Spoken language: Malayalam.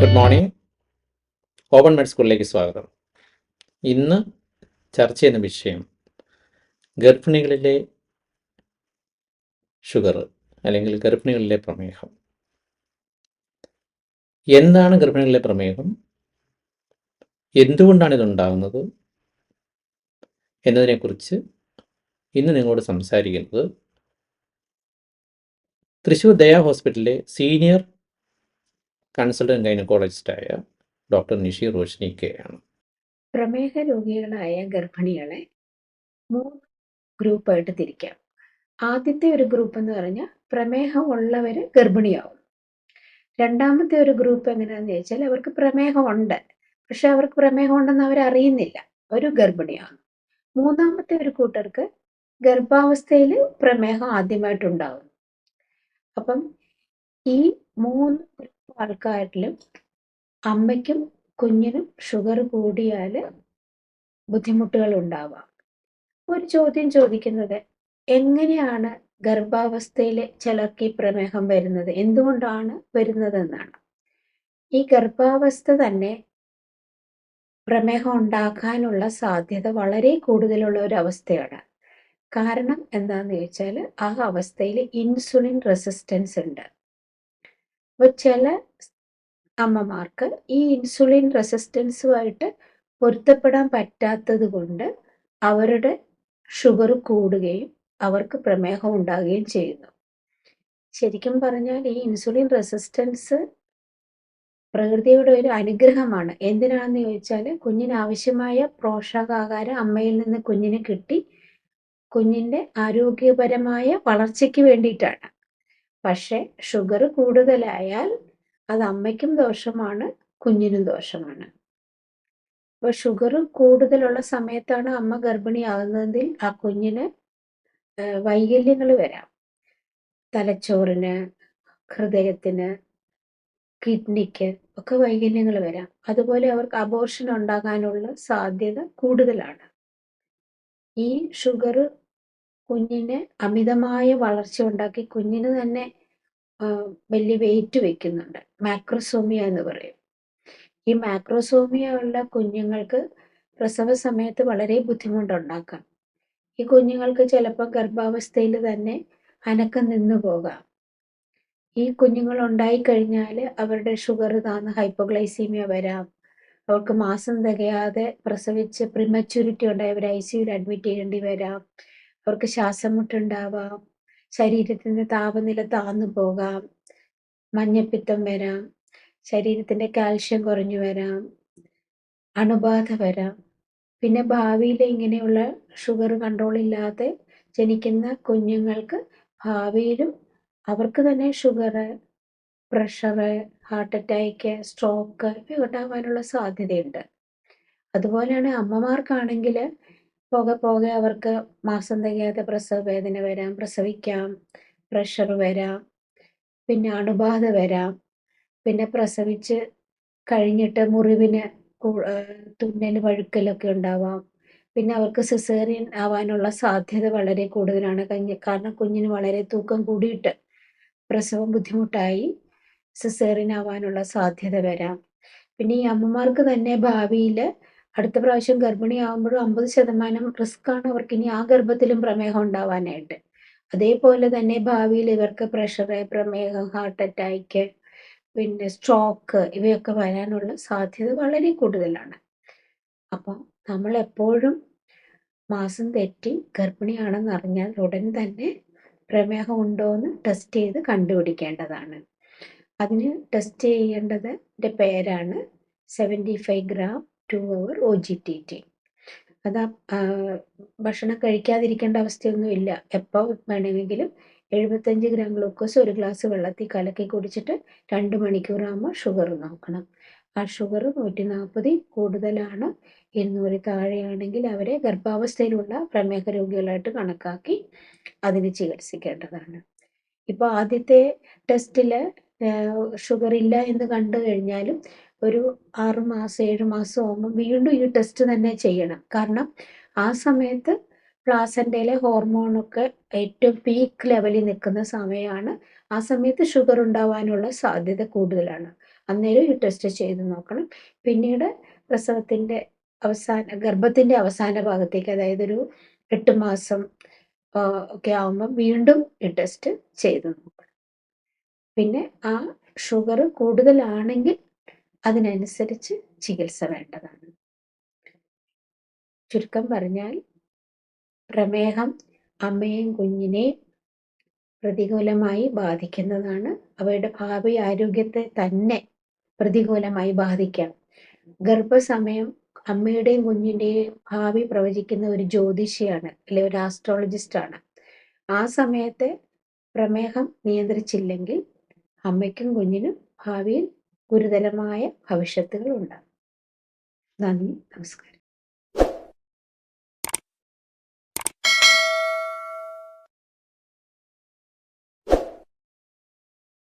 ഗുഡ് മോർണിംഗ് ഓപ്പൺ മെഡ് സ്കൂളിലേക്ക് സ്വാഗതം. ഇന്ന് ചർച്ച ചെയ്യുന്ന വിഷയം ഗർഭിണികളിലെ ഷുഗർ അല്ലെങ്കിൽ ഗർഭിണികളിലെ പ്രമേഹം. എന്താണ് ഗർഭിണികളിലെ പ്രമേഹം? എന്തുകൊണ്ടാണ് ഇതുണ്ടാകുന്നത്? എന്നതിനെക്കുറിച്ച് ഇന്ന് നിങ്ങളോട് സംസാരിക്കുന്നത് തൃശ്ശൂർ ദയാ ഹോസ്പിറ്റലിലെ സീനിയർ കൺസൾട്ടന്റ് ഗൈനക്കോളജിസ്റ്റായ ഡോക്ടർ നിഷി റോഷ്നി കെ ആണ് പ്രമേഹ രോഗികളായ ഗർഭിണികളെ മൂന്ന് ഗ്രൂപ്പായിട്ട് തിരിക്കാം. ആദ്യത്തെ ഒരു ഗ്രൂപ്പ് എന്ന് പറഞ്ഞാൽ പ്രമേഹമുള്ളവർ ഗർഭിണിയാവും. രണ്ടാമത്തെ ഒരു ഗ്രൂപ്പ് എങ്ങനെയാണെന്ന് ചോദിച്ചാൽ അവർക്ക് പ്രമേഹമുണ്ട്. പക്ഷെ അവർക്ക് പ്രമേഹമുണ്ടെന്ന് അവരറിയുന്നില്ല. ഒരു ഗർഭിണിയാണ്. മൂന്നാമത്തെ ഒരു കൂട്ടർക്ക് ഗർഭാവസ്ഥയിൽ പ്രമേഹം ആദ്യമായിട്ടുണ്ടാവും. അപ്പം ഈ മൂന്ന് ആൾക്കാരിലും അമ്മയ്ക്കും കുഞ്ഞിനും ഷുഗർ കൂടിയാൽ ബുദ്ധിമുട്ടുകൾ ഉണ്ടാവാം ഒരു ചോദ്യം ചോദിക്കുന്നത് എങ്ങനെയാണ് ഗർഭാവസ്ഥയിലെ ചിലർക്ക് ഈ പ്രമേഹം വരുന്നത്? എന്തുകൊണ്ടാണ് വരുന്നതെന്നാണ്. ഈ ഗർഭാവസ്ഥ തന്നെ പ്രമേഹം ഉണ്ടാക്കാനുള്ള സാധ്യത വളരെ കൂടുതലുള്ള ഒരു അവസ്ഥയാണ്. കാരണം എന്താന്ന് ചോദിച്ചാൽ ആ അവസ്ഥയിൽ ഇൻസുലിൻ റെസിസ്റ്റൻസ് ഉണ്ട്. അപ്പോൾ ചില അമ്മമാർക്ക് ഈ ഇൻസുലിൻ റെസിസ്റ്റൻസുമായിട്ട് പൊരുത്തപ്പെടാൻ പറ്റാത്തത് കൊണ്ട് അവരുടെ ഷുഗർ കൂടുകയും അവർക്ക് പ്രമേഹം ഉണ്ടാകുകയും ചെയ്യുന്നു. ശരിക്കും പറഞ്ഞാൽ ഈ ഇൻസുലിൻ റെസിസ്റ്റൻസ് പ്രകൃതിയുടെ ഒരു അനുഗ്രഹമാണ്. എന്തിനാണെന്ന് ചോദിച്ചാൽ കുഞ്ഞിന് ആവശ്യമായ പോഷകാഹാരം അമ്മയിൽ നിന്ന് കുഞ്ഞിന് കിട്ടി. കുഞ്ഞിന്റെ ആരോഗ്യപരമായ വളർച്ചയ്ക്ക് വേണ്ടിയിട്ടാണ്. പക്ഷേ ഷുഗർ കൂടുതലായാൽ അത് അമ്മയ്ക്കും ദോഷമാണ് കുഞ്ഞിനും ദോഷമാണ്. അപ്പോൾ ഷുഗർ കൂടുതലുള്ള സമയത്താണ് അമ്മ ഗർഭിണിയാകുന്നതെങ്കിൽ ആ കുഞ്ഞിന് വൈകല്യങ്ങൾ വരാം. തലച്ചോറിന് ഹൃദയത്തിന് കിഡ്നിക്ക് ഒക്കെ വൈകല്യങ്ങൾ വരാം. അതുപോലെ അവർക്ക് അബോർഷൻ ഉണ്ടാകാനുള്ള സാധ്യത കൂടുതലാണ്. ഈ ഷുഗർ കുഞ്ഞിന് അമിതമായ വളർച്ച ഉണ്ടാക്കി കുഞ്ഞിന് തന്നെ വലിയ വെയിറ്റ് വെക്കുന്നുണ്ട്. മാക്രോസോമിയ എന്ന് പറയും. ഈ മാക്രോസോമിയ ഉള്ള കുഞ്ഞുങ്ങൾക്ക് പ്രസവ സമയത്ത് വളരെ ബുദ്ധിമുട്ടുണ്ടാക്കാം. ഈ കുഞ്ഞുങ്ങൾക്ക് ചിലപ്പോൾ ഗർഭാവസ്ഥയിൽ തന്നെ അനക്കം നിന്നു പോകാം. ഈ കുഞ്ഞുങ്ങൾ ഉണ്ടായിക്കഴിഞ്ഞാൽ അവരുടെ ഷുഗർ താന്ന് ഹൈപ്പോഗ്ലൈസീമിയ വരാം. അവർക്ക് മാസം തികയാതെ പ്രസവിച്ച് പ്രിമച്യൂരിറ്റി ഉണ്ടായി അവർ ഐ സിയുയിൽ അഡ്മിറ്റ് ചെയ്യേണ്ടി വരാം. അവർക്ക് ശ്വാസം മുട്ടുണ്ടാവാം ശരീരത്തിന്റെ താപനില താന്നു പോകാം. മഞ്ഞപ്പിത്തം വരാം. ശരീരത്തിന്റെ കാൽഷ്യം കുറഞ്ഞു വരാം. അണുബാധ വരാം. പിന്നെ ഭാവിയിൽ ഇങ്ങനെയുള്ള ഷുഗർ കൺട്രോൾ ഇല്ലാതെ ജനിക്കുന്ന കുഞ്ഞുങ്ങൾക്ക് ഭാവിയിലും അവർക്ക് തന്നെ sugar pressure heart attack stroke ഇവ ഉണ്ടാകാനുള്ള സാധ്യതയുണ്ട്. അതുപോലെയാണ് അമ്മമാർക്കാണെങ്കിൽ പോകെ പോകെ അവർക്ക് മാസം തികയാതെ പ്രസവ വേദന വരാം പ്രസവിക്കാം പ്രഷർ വരാം പിന്നെ അണുബാധ വരാം. പിന്നെ പ്രസവിച്ച് കഴിഞ്ഞിട്ട് മുറിവിന് തുന്നൽ വഴുക്കലൊക്കെ ഉണ്ടാവാം. പിന്നെ അവർക്ക് സിസേറിയൻ ആവാനുള്ള സാധ്യത വളരെ കൂടുതലാണ്. കഞ്ഞി കാരണം കുഞ്ഞിന് വളരെ തൂക്കം കൂടിയിട്ട് പ്രസവം ബുദ്ധിമുട്ടായി സിസേറിയൻ ആവാനുള്ള സാധ്യത വരാം. പിന്നെ ഈ അമ്മമാർക്ക് തന്നെ ഭാവിയിൽ അടുത്ത പ്രാവശ്യം ഗർഭിണിയാകുമ്പോഴും അമ്പത് ശതമാനം റിസ്ക് ആണ് അവർക്ക് ഇനി ആ ഗർഭത്തിലും പ്രമേഹം ഉണ്ടാവാനായിട്ട്. അതേപോലെ തന്നെ ഭാവിയിൽ ഇവർക്ക് പ്രഷർ പ്രമേഹം ഹാർട്ട് അറ്റാക്ക് പിന്നെ സ്ട്രോക്ക് ഇവയൊക്കെ വരാനുള്ള സാധ്യത വളരെ കൂടുതലാണ്. അപ്പം നമ്മൾ എപ്പോഴും മാസം തെറ്റി ഗർഭിണിയാണെന്ന് അറിഞ്ഞാൽ ഉടൻ തന്നെ പ്രമേഹം ഉണ്ടോ എന്ന് ടെസ്റ്റ് ചെയ്ത് കണ്ടുപിടിക്കേണ്ടതാണ്. അതിന് ടെസ്റ്റ് ചെയ്യേണ്ടതിന്റെ പേരാണ് seventy five gram two hour O G T T അത് ഭക്ഷണം കഴിക്കാതിരിക്കേണ്ട അവസ്ഥയൊന്നുമില്ല. എപ്പോൾ വേണമെങ്കിലും എഴുപത്തഞ്ച് ഗ്രാം ഗ്ലൂക്കോസ് ഒരു ഗ്ലാസ് വെള്ളത്തിൽ കലക്കി കുടിച്ചിട്ട് രണ്ട് മണിക്കൂറാകുമ്പോൾ ഷുഗർ നോക്കണം. ആ ഷുഗർ നൂറ്റി നാൽപ്പതിൽ കൂടുതലാണ് ഇരുന്നൂറ് താഴെയാണെങ്കിൽ അവരെ ഗർഭാവസ്ഥയിലുള്ള പ്രമേഹ രോഗികളായിട്ട് കണക്കാക്കി അതിന് ചികിത്സിക്കേണ്ടതാണ്. ഇപ്പോൾ ആദ്യത്തെ ടെസ്റ്റിൽ ഷുഗർ ഇല്ല എന്ന് കണ്ടു കഴിഞ്ഞാലും ഒരു ആറ് മാസം ഏഴ് മാസം ആകുമ്പോൾ വീണ്ടും ഈ ടെസ്റ്റ് തന്നെ ചെയ്യണം. കാരണം ആ സമയത്ത് പ്ലാസന്റയിലെ ഹോർമോണൊക്കെ ഏറ്റവും പീക്ക് ലെവലിൽ നിൽക്കുന്ന സമയമാണ് ആ സമയത്ത് ഷുഗർ ഉണ്ടാവാനുള്ള സാധ്യത കൂടുതലാണ്. അന്നേരം ഈ ടെസ്റ്റ് ചെയ്ത് നോക്കണം. പിന്നീട് പ്രസവത്തിന്റെ അവസാന ഗർഭത്തിന്റെ അവസാന ഭാഗത്തേക്ക് അതായത് ഒരു എട്ട് മാസം ഒക്കെ ആകുമ്പോൾ വീണ്ടും ഈ ടെസ്റ്റ് ചെയ്ത് നോക്കണം. പിന്നെ ആ ഷുഗർ കൂടുതലാണെങ്കിൽ അതിനനുസരിച്ച് ചികിത്സ വേണ്ടതാണ്. ചുരുക്കം പറഞ്ഞാൽ പ്രമേഹം അമ്മയും കുഞ്ഞിനെയും പ്രതികൂലമായി ബാധിക്കുന്നതാണ്. അവയുടെ ഭാവി ആരോഗ്യത്തെ തന്നെ പ്രതികൂലമായി ബാധിക്കാം. ഗർഭസമയം അമ്മയുടെയും കുഞ്ഞിന്റെയും ഭാവി പ്രവചിക്കുന്ന ഒരു ജ്യോതിഷിയാണ് അല്ലെ ഒരു ആസ്ട്രോളജിസ്റ്റാണ് ആ സമയത്തെ പ്രമേഹം നിയന്ത്രിച്ചില്ലെങ്കിൽ അമ്മയ്ക്കും കുഞ്ഞിനും ഭാവിയിൽ ഗുരുതരമായ ഭവിഷ്യത്തുകൾ ഉണ്ടാകും നന്ദി നമസ്കാരം.